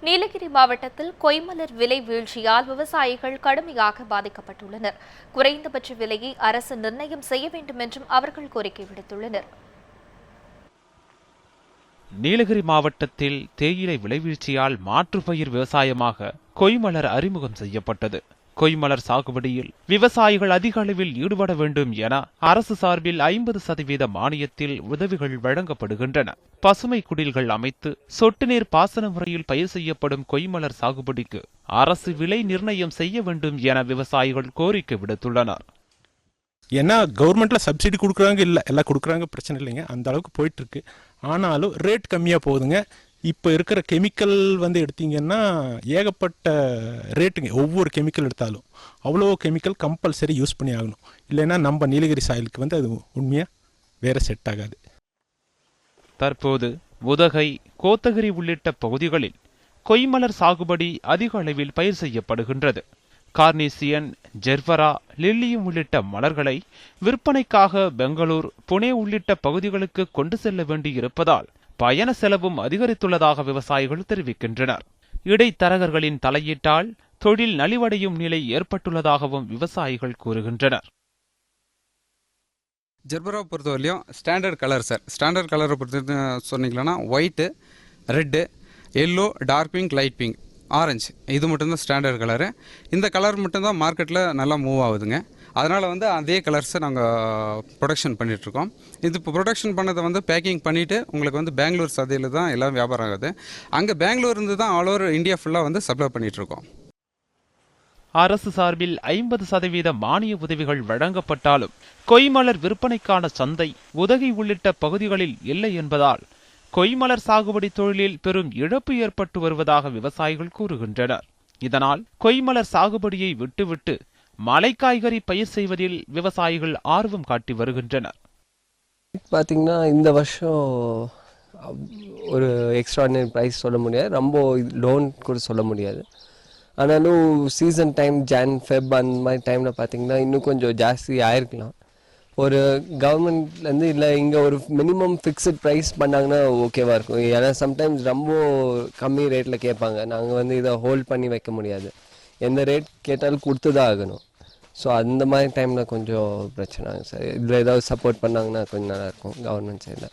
நீலகிரி மாவட்டத்தில் கொய்மலர் விலை வீழ்ச்சியால் விவசாயிகள் கடுமையாக பாதிக்கப்பட்டுள்ளனர். குறைந்தபட்ச விலையை அரசு நிர்ணயம் செய்ய வேண்டும் என்றும் அவர்கள் கோரிக்கை விடுத்துள்ளனர். நீலகிரி மாவட்டத்தில் தேயிலை விளைவீழ்ச்சியால் மாற்றுப் பயிர் விவசாயமாக கொய்மலர் அறிமுகம் செய்யப்பட்டது. கொய்மலர் சாகுபடியில் விவசாயிகள் அதிக அளவில் ஈடுபட வேண்டும் என அரசு சார்பில் ஐம்பது சதவீத மானியத்தில் உதவிகள் வழங்கப்படுகின்றன. பசுமை குடில்கள் அமைத்து சொட்டு நீர் பாசன முறையில் பயிர் செய்யப்படும் கொய்மலர் சாகுபடிக்கு அரசு விலை நிர்ணயம் செய்ய வேண்டும் என விவசாயிகள் கோரிக்கை விடுத்துள்ளனர். ஏன்னா கவர்மெண்ட்டில் சப்சிடி கொடுக்குறாங்க இல்லை எல்லாம் கொடுக்குறாங்க பிரச்சனை இல்லைங்க. அந்த அளவுக்கு போயிட்டுருக்கு ஆனாலும் ரேட் கம்மியாக போகுதுங்க. இப்போ இருக்கிற கெமிக்கல் வந்து எடுத்தீங்கன்னா ஏகப்பட்ட ரேட்டுங்க. ஒவ்வொரு கெமிக்கல் எடுத்தாலும். அவ்வளோ கெமிக்கல் கம்பல்சரி யூஸ் பண்ணி ஆகணும். இல்லைன்னா நம்ம நீலகிரி சாயலுக்கு வந்து அது உண்மையாக வேறு செட் ஆகாது. தற்போது உதகை கோத்தகிரி உள்ளிட்ட பகுதிகளில் கொய்மலர் சாகுபடி அதிக அளவில் பயிர் செய்யப்படுகின்றது. கார்னீசியன் ஜெர்வரா லில்லியம் உள்ளிட்ட மலர்களை விற்பனைக்காக பெங்களூர் புனே உள்ளிட்ட பகுதிகளுக்கு கொண்டு செல்ல வேண்டியிருப்பதால் பயண செலவும் அதிகரித்துள்ளதாக விவசாயிகள் தெரிவிக்கின்றனர். இடைத்தரகர்களின் தலையீட்டால் தொழில் நலிவடையும் நிலை ஏற்பட்டுள்ளதாகவும் விவசாயிகள் கூறுகின்றனர். ஜெர்பரா பொறுத்தவரையிலையும் ஸ்டாண்டர்ட் கலர் சார். ஸ்டாண்டர்ட் கலரை பொறுத்த சொன்னீங்களன்னா white red yellow dark pink light pink orange. இது மட்டும்தான் ஸ்டாண்டர்ட் கலரு. இந்த கலர் மட்டும்தான் மார்க்கெட்டில் நல்லா மூவ் ஆகுதுங்க. அதனால் வந்து அதே கலர்ஸை நாங்கள் ப்ரொடக்ஷன் uh, பண்ணிகிட்ருக்கோம் இது இப்போ ப்ரொடக்ஷன் பண்ணதை வந்து பேக்கிங் பண்ணிவிட்டு உங்களுக்கு வந்து பெங்களூர் சதையில் தான் எல்லாம் வியாபாரம் ஆகுது. அங்கே பெங்களூர்லேருந்து தான் ஆல் ஓவர் இந்தியா ஃபுல்லாக வந்து சப்ளை பண்ணிகிட்ருக்கோம் அரசு சார்பில் ஐம்பது சதவீத மானிய உதவிகள் வழங்கப்பட்டாலும் கொய்மலர் விற்பனைக்கான சந்தை உதகை உள்ளிட்ட பகுதிகளில் இல்லை என்பதால் கொய்மலர் சாகுபடி தொழிலில் பெரும் இழப்பு ஏற்பட்டு வருவதாக விவசாயிகள் கூறுகின்றனர். இதனால் கொய்மலர் சாகுபடியை விட்டுவிட்டு மலை காய்கறி பயிர் செய்வதில் விவசாயிகள் ஆர்வம் காட்டி வருகின்றனர். பார்த்தீங்கன்னா இந்த வருஷம் ஒரு எக்ஸ்ட்ராடினரி ப்ரைஸ் சொல்ல முடியாது. ரொம்ப லோன் கூட சொல்ல முடியாது. ஆனாலும் சீசன் டைம் ஜான் ஃபெப் அந்த மாதிரி டைமில் பார்த்தீங்கன்னா இன்னும் கொஞ்சம் ஜாஸ்தி ஆயிருக்கலாம். ஒரு கவர்மெண்ட்லேருந்து இல்லை இங்கே ஒரு மினிமம் ஃபிக்ஸட் ப்ரைஸ் பண்ணாங்கன்னா ஓகேவாக இருக்கும். ஏன்னா சம்டைம்ஸ் ரொம்ப கம்மி ரேட்டில் கேட்பாங்க. நாங்கள் வந்து இதை ஹோல்ட் பண்ணி வைக்க முடியாது. எந்த ரேட் கேட்டாலும் கொடுத்து தான் ஆகணும். ஸோ அந்த மாதிரி டைமில் கொஞ்சம் பிரச்சனை சார். இதில் ஏதாவது சப்போர்ட் பண்ணாங்கன்னா கொஞ்சம் நல்லாயிருக்கும் கவர்மெண்ட் சைடில்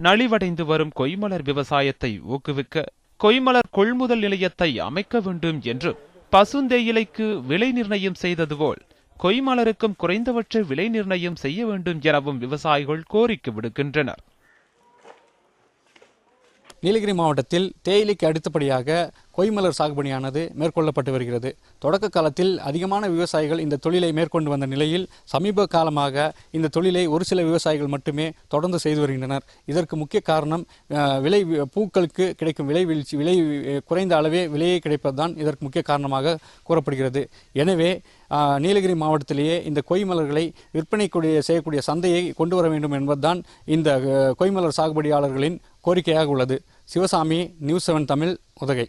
நலிவடைந்து வரும் கொய்மலர் விவசாயத்தை ஊக்குவிக்க கொய்மலர் கொள்முதல் நிலையத்தை அமைக்க வேண்டும் என்றும் பசுந்தேயிலைக்கு விலை நிர்ணயம் செய்தது போல் கொய்மலருக்கும் குறைந்தபட்ச விலை நிர்ணயம் செய்ய வேண்டும் எனவும் விவசாயிகள் கோரிக்கை விடுக்கின்றனர். நீலகிரி மாவட்டத்தில் தேயிலைக்கு அடுத்தபடியாக கொய்மலர் சாகுபடியானது மேற்கொள்ளப்பட்டு வருகிறது. தொடக்க காலத்தில் அதிகமான விவசாயிகள் இந்த தொழிலை மேற்கொண்டு வந்த நிலையில் சமீப காலமாக இந்த தொழிலை ஒரு சில விவசாயிகள் மட்டுமே தொடர்ந்து செய்து வருகின்றனர். இதற்கு முக்கிய காரணம் விலை பூக்களுக்கு கிடைக்கும் விலை வீழ்ச்சி விலை குறைந்த அளவே விலையே கிடைப்பதுதான் இதற்கு முக்கிய காரணமாக கூறப்படுகிறது. எனவே நீலகிரி மாவட்டத்திலேயே இந்த கொய்மலர்களை விற்பனை செய்யக்கூடிய சந்தையை கொண்டு வர வேண்டும் என்பதுதான் இந்த கொய்மலர் சாகுபடியாளர்களின் கோரிக்கையாக உள்ளது. Sivasamy news seven Tamil Udhagai